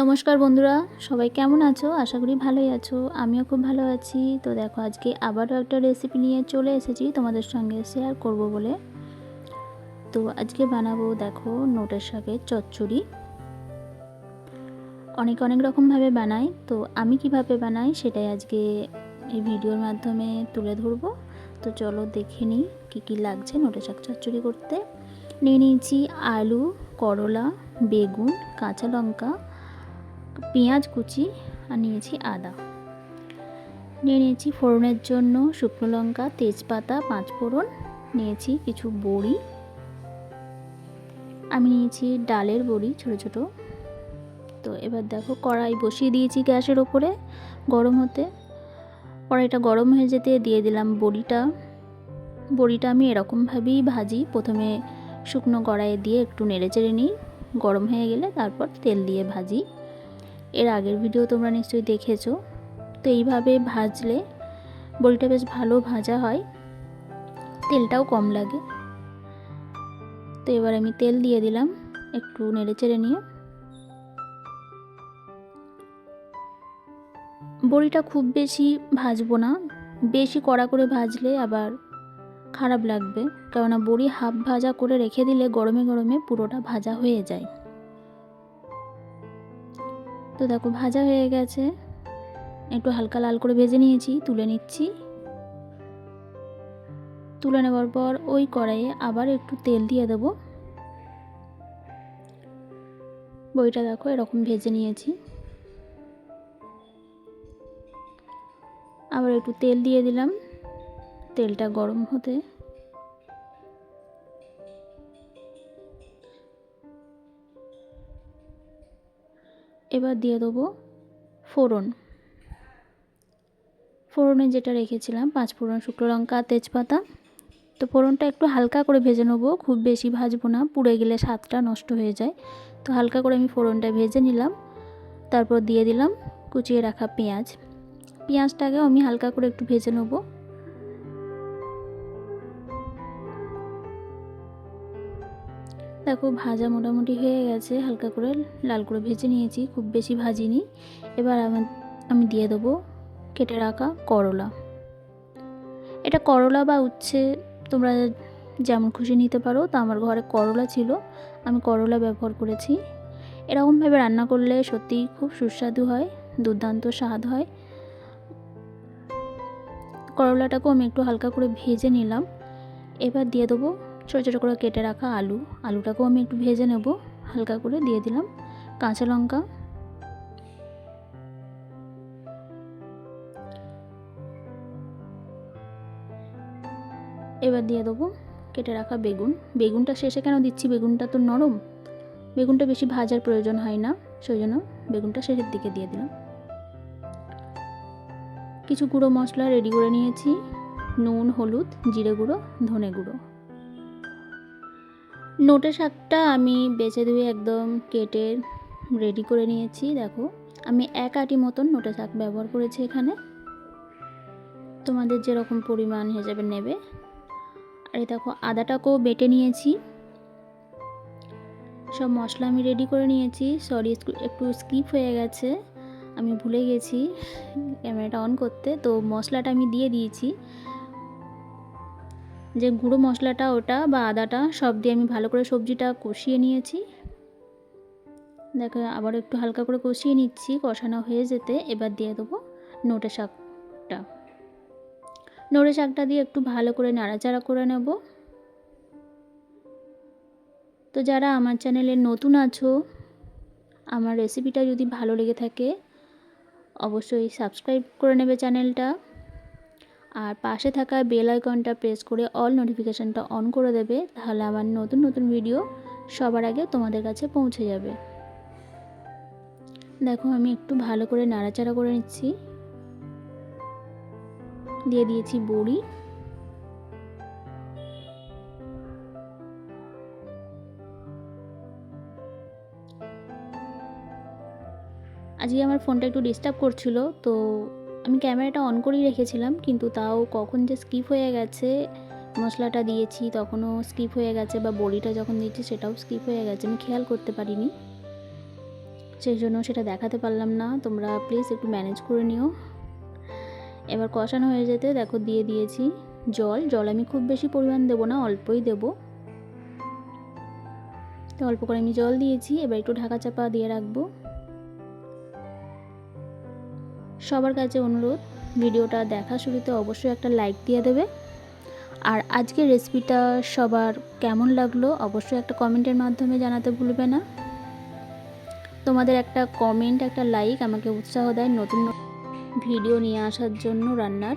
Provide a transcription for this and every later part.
নমস্কার বন্ধুরা, সবাই কেমন আছো? আশা করি ভালোই আছো। আমিও খুব ভালো আছি। তো দেখো, আজকে আবারও একটা রেসিপি নিয়ে চলে এসেছি তোমাদের সঙ্গে শেয়ার করব বলে। তো আজকে বানাবো দেখো নোটের শাকের চচ্চড়ি। অনেক অনেক রকমভাবে বানাই। তো আমি কীভাবে বানাই সেটাই আজকে এই ভিডিওর মাধ্যমে তুলে ধরবো। তো চলো দেখে নিই কী কী লাগছে নোটের শাক চচ্চড়ি করতে। নিয়ে নিয়েছি আলু, করলা, বেগুন, কাঁচা লঙ্কা পেঁয়াজ কুচি আর নিয়েছি আদা। নিয়ে নিয়েছি ফোড়নের জন্য শুকনো লঙ্কা, তেজপাতা, পাঁচ ফোড়ন, নিয়েছি কিছু বড়ি। আমি নিয়েছি ডালের বড়ি ছোট ছোট। তো এবার দেখো কড়াই বসিয়ে দিয়েছি গ্যাসের ওপরে গরম হতে। কড়াইটা গরম হয়ে যেতে দিয়ে দিলাম বড়িটা। বড়িটা আমি এরকমভাবেই ভাজি। প্রথমে শুকনো কড়াইয়ে দিয়ে একটু নেড়ে চেড়ে নিই। গরম হয়ে গেলে তারপর তেল দিয়ে ভাজি। এর আগের ভিডিও তোমরা নিশ্চয়ই দেখেছ। তো এইভাবে ভাজলে বড়িটা বেশ ভালো ভাজা হয়। তেলটাও কম লাগে। তো এবার আমি তেল দিয়ে দিলাম একটু নেড়ে চেড়ে নিয়ে। বড়িটা খুব বেশি ভাজবো না। বেশি কড়া করে ভাজলে আবার খারাপ লাগবে। কেননা বড়ি হাফ ভাজা করে রেখে দিলে গরমে গরমে পুরোটা ভাজা হয়ে যায়। তো দেখো ভাজা হয়ে গেছে। একটু হালকা লাল করে ভেজে নিয়েছি, তুলে নিচ্ছি। তুলে নেওয়ার পর ওই কড়াইয়ে আবার একটু তেল দিয়ে দেব। বইটা দেখো এরকম ভেজে নিয়েছি। আবার একটু তেল দিয়ে দিলাম। তেলটা গরম হতে এবার দিয়ে দেবো ফোড়ন। ফোড়নে যেটা রেখেছিলাম, পাঁচ ফোড়ন, শুকনো লঙ্কা, তেজপাতা। তো ফোড়নটা একটু হালকা করে ভেজে নেব, খুব বেশি ভাজবো না, পুড়ে গেলে স্বাদটা নষ্ট হয়ে যায়। তো হালকা করে আমি ফোড়নটা ভেজে নিলাম। তারপর দিয়ে দিলাম কুচিয়ে রাখা পেঁয়াজ। পেঁয়াজটাকেও আমি হালকা করে একটু ভেজে নেব। দেখো ভাজা মোটামুটি হয়ে গেছে, হালকা করে লাল করে ভেজে নিয়েছি, খুব বেশি ভাজিনি। এবার আমি দিয়ে দেবো কেটে রাখা করলা। এটা করলা বা উচ্ছে, তোমরা যেমন খুশি নিতে পারো, তা আমার ঘরে করলা ছিল, আমি করলা ব্যবহার করেছি। এরকমভাবে রান্না করলে সত্যিই খুব সুস্বাদু হয়, দুর্দান্ত স্বাদ হয়। করলাটাকেও আমি একটু হালকা করে ভেজে নিলাম। এবার দিয়ে দেবো ছোটো ছোটো করে কেটে রাখা আলু। আলুটাকেও আমি একটু ভেজে নেব। হালকা করে দিয়ে দিলাম। কাঁচা লঙ্কা। এবার দিয়ে দেবো কেটে রাখা বেগুন। বেগুনটা শেষে কেন দিচ্ছি? বেগুনটা তো নরম। বেগুনটা বেশি ভাজার প্রয়োজন হয় না। সেই জন্য বেগুনটা শেষের দিকে দিয়ে দিলাম। কিছু গুঁড়ো মশলা রেডি করে নিয়েছি। নুন, হলুদ, জিরে গুঁড়ো, ধনে গুঁড়ো। নোটে শাকটা আমি বেছে ধুয়ে একদম কেটে রেডি করে নিয়েছি, দেখো। আমি এক আটি মতন নোটে শাক ব্যবহার করেছি এখানে। তোমাদের যেরকম পরিমাণ হিসেবে নেবে। আর দেখো, আদাটাকেও বেটে নিয়েছি। সব মশলা আমি রেডি করে নিয়েছি। সরি একটু স্কিপ হয়ে গেছে। আমি ভুলে গেছি, ক্যামেরাটা অন করতে। তো মশলাটা আমি দিয়ে দিয়েছি। যে গুঁড়ো মশলাটা, ওটা বা আদাটা সব দিয়ে আমি ভালো করে সবজিটা কষিয়ে নিয়েছি। দেখো, আবার একটু হালকা করে কষিয়ে নিচ্ছি, কষানো হয়ে যেতে এবার দিয়ে দেবো নোটে শাকটা। নোটে শাকটা দিয়ে একটু ভালো করে নাড়াচাড়া করে নেব। তো যারা আমার চ্যানেলে নতুন আছো, আমার রেসিপিটা যদি ভালো লেগে থাকে, অবশ্যই সাবস্ক্রাইব করে নেবে চ্যানেলটা। আর পাশে থাকা বেল আইকনটা প্রেস করে অল নোটিফিকেশানটা অন করে দেবে, তাহলে আমার নতুন নতুন ভিডিও সবার আগে তোমাদের কাছে পৌঁছে যাবে। দেখো, আমি একটু ভালো করে নাড়াচাড়া করে নিচ্ছি। দিয়ে দিয়েছি বড়ি। আজকে আমার ফোনটা একটু ডিস্টার্ব করছিল, তো আমি ক্যামেরাটা অন করেই রেখেছিলাম, কিন্তু তাও কখন যে স্কিপ হয়ে গেছে, মশলাটা দিয়েছি, তখনও স্কিপ হয়ে গেছে বা বড়িটা যখন দিয়েছি সেটাও স্কিপ হয়ে গেছে, আমি খেয়াল করতে পারিনি। সেই জন্য সেটা দেখাতে পারলাম না, তোমরা প্লিজ একটু ম্যানেজ করে নিও। এবার কষানো হয়ে যেতে দেখো দিয়ে দিয়েছি জল জল আমি খুব বেশি পরিমাণ দেবো না, অল্পই দেবো। তো অল্প করে আমি জল দিয়েছি, এবার একটু ঢাকা চাপা দিয়ে রাখব। সবার কাছে অনুরোধ, ভিডিওটা দেখা শুরুতে অবশ্যই একটা লাইক দিয়ে দেবে। আর আজকের রেসিপিটা সবার কেমন লাগল অবশ্যই একটা কমেন্টের মাধ্যমে জানাতে ভুলবে না। তোমাদের একটা কমেন্ট একটা লাইক আমাকে উৎসাহ দেয় নতুন ভিডিও নিয়ে আসার জন্য রান্নার।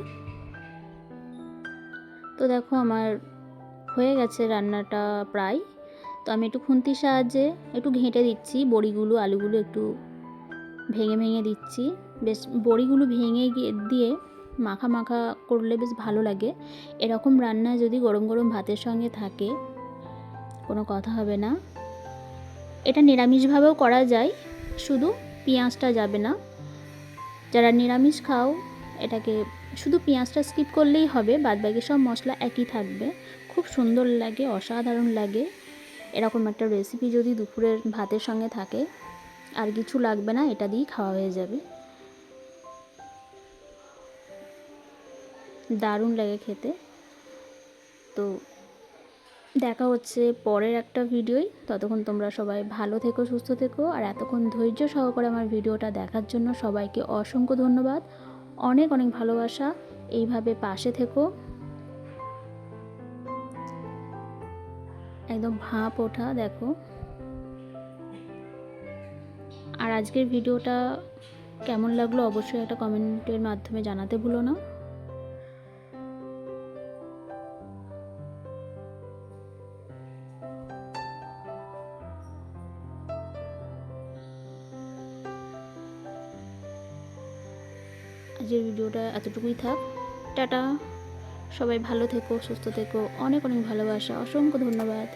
তো দেখো আমার হয়ে গেছে রান্নাটা প্রায়। তো আমি একটু খুন্তির সাহায্যে একটু ঘেঁটে দিচ্ছি, বড়িগুলো, আলুগুলো একটু ভেঙে ভেঙে দিচ্ছি। বেশ বড়িগুলো ভেঙে গিয়ে দিয়ে মাখা মাখা করলে বেশ ভালো লাগে। এরকম রান্না যদি গরম গরম ভাতের সঙ্গে থাকে, কোনো কথা হবে না। এটা নিরামিষভাবেও করা যায়, শুধু পেঁয়াজটা যাবে না। যারা নিরামিষ খাও, এটাকে শুধু পেঁয়াজটা স্কিপ করলেই হবে, বাদবাকি সব মশলা একই থাকবে। খুব সুন্দর লাগে, অসাধারণ লাগে। এরকম একটা রেসিপি যদি দুপুরের ভাতের সঙ্গে থাকে, আর কিছু লাগবে না, এটা দিয়েই খাওয়া হয়ে যাবে। দারুণ লাগে খেতে। তো দেখা হচ্ছে পরের একটা ভিডিওই। ততক্ষণ তোমরা সবাই ভালো থেকো, সুস্থ থেকো। আর এতক্ষণ ধৈর্য সহকারে আমার ভিডিওটা দেখার জন্য সবাইকে অসংখ্য ধন্যবাদ। অনেক অনেক ভালোবাসা। এইভাবে পাশে থেকো। একদম ভাপ ওঠা, দেখো। আর আজকের ভিডিওটা কেমন লাগল অবশ্যই একটা কমেন্টের মাধ্যমে জানাতে ভুলো না। আজকের ভিডিওটা এতটুকুই থাক। টাটা। সবাই ভালো থেকো, সুস্থ থেকো। অনেক অনেক ভালোবাসা। অসংখ্য ধন্যবাদ।